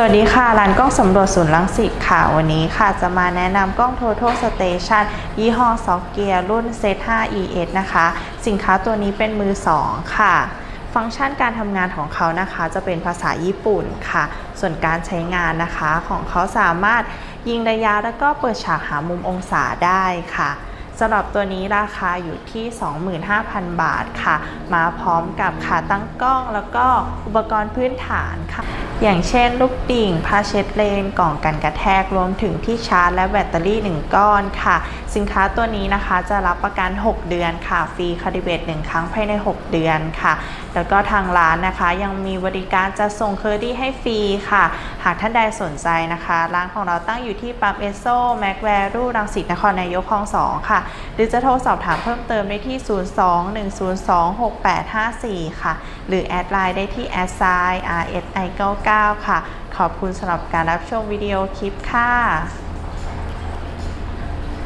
สวัสดีค่ะ ร้านกล้องสำรวจศูนย์ลังสิตค่ะ วันนี้ค่ะจะมาแนะนำกล้อง Total Station ยี่ห้อซอกเกียรุ่น Z5 ES นะคะ สินค้าตัวนี้เป็นมือ 2 ค่ะ ฟังก์ชันการทำงานของเขานะคะจะเป็นภาษาญี่ปุ่นค่ะ ส่วนการใช้งานนะคะของเขาสามารถยิงระยะแล้วก็เปิดฉากหามุมองศาได้ค่ะ สำหรับตัวนี้ราคาอยู่ที่ 25,000 บาทค่ะ มาพร้อมกับขาตั้งกล้องแล้วก็อุปกรณ์พื้นฐานค่ะ อย่างเช่นลูกดิ่งผ้าเช็ดเลนกล่องกันกระแทกรวมถึงที่ชาร์จและแบตเตอรี่ 1 ก้อนค่ะ สินค้าตัวนี้นะคะจะรับประกัน 6 เดือนค่ะฟรีคาลิเบต1ครั้งภายใน 6 เดือนค่ะ แล้วก็ทางร้านนะคะยังมีบริการจะส่งเคอรี่ให้ฟรีค่ะ หากท่านใดสนใจนะคะ ร้านของเราตั้งอยู่ที่ปั๊มเอสโซแม็กแวรูรังสิตนครนายกคลอง2ค่ะหรือจะโทรสอบถามเพิ่มเติมได้ที่ 02-102-6854 ค่ะ หรือแอดไลน์ได้ที่ a s s i RSI 99ค่ะ ขอบคุณสำหรับการรับชมวิดีโอคลิปค่ะ